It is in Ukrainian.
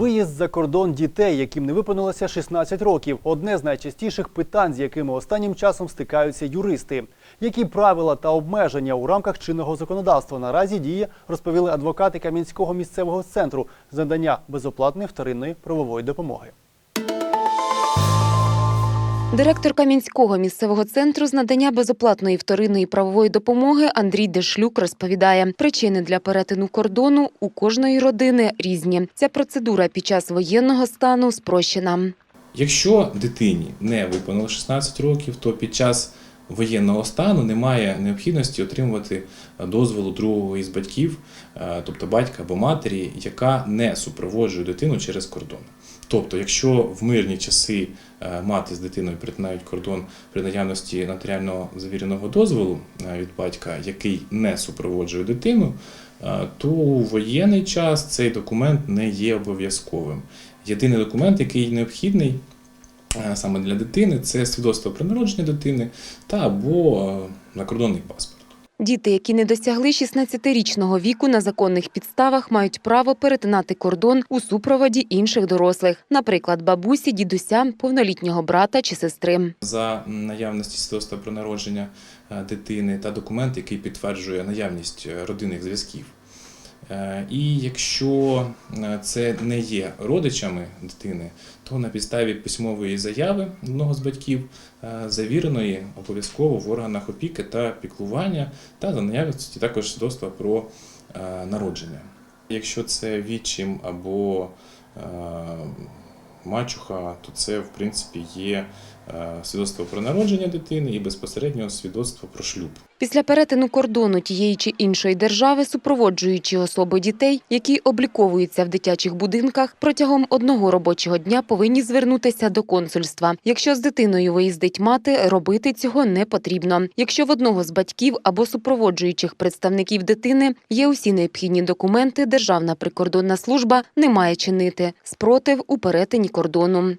Виїзд за кордон дітей, яким не виповнилося 16 років одне з найчастіших питань, з якими останнім часом стикаються юристи. Які правила та обмеження у рамках чинного законодавства наразі діє, розповіли адвокати Кам'янського місцевого центру з надання безоплатної вторинної правової допомоги. Директор Кам'янського місцевого центру з надання безоплатної вторинної правової допомоги Андрій Дешлюк розповідає, причини для перетину кордону у кожної родини різні. Ця процедура під час воєнного стану спрощена. Якщо дитині не виповнило 16 років, то під час воєнного стану немає необхідності отримувати дозволу другого із батьків, е, тобто батька або матері, яка не супроводжує дитину через кордон. Тобто, якщо в мирні часи е, мати з дитиною перетинають кордон при наявності нотаріально завіреного дозволу е, від батька, який не супроводжує дитину, е, то у воєнний час цей документ не є обов'язковим. Єдиний документ, який необхідний е, саме для дитини, це свідоцтво про народження дитини та або е, закордонний паспорт. Діти, які не досягли 16-річного віку на законних підставах, мають право перетинати кордон у супроводі інших дорослих, наприклад, бабусі, дідуся, повнолітнього брата чи сестри. За наявності свідоцтва про народження е, дитини та документ, який підтверджує наявність е, родинних зв'язків. Е, І якщо е, це не є родичами дитини, то на підставі письмової заяви одного з батьків, е, завіреної обов'язково в органах опіки та піклування, та за наявності також свідоцтва про народження. Якщо це відчим або мачуха, то це в принципі є е, свідоцтво про народження дитини і безпосередньо свідоцтво про шлюб. Після перетину кордону тієї чи іншої держави супроводжуючі особи дітей, які обліковуються в дитячих будинках, протягом одного робочого дня повинні звернутися до консульства. Якщо з дитиною виїздить мати, робити цього не потрібно. Якщо в одного з батьків або супроводжуючих представників дитини є усі необхідні документи, Державна прикордонна служба не має чинити спротив у перетині кордону.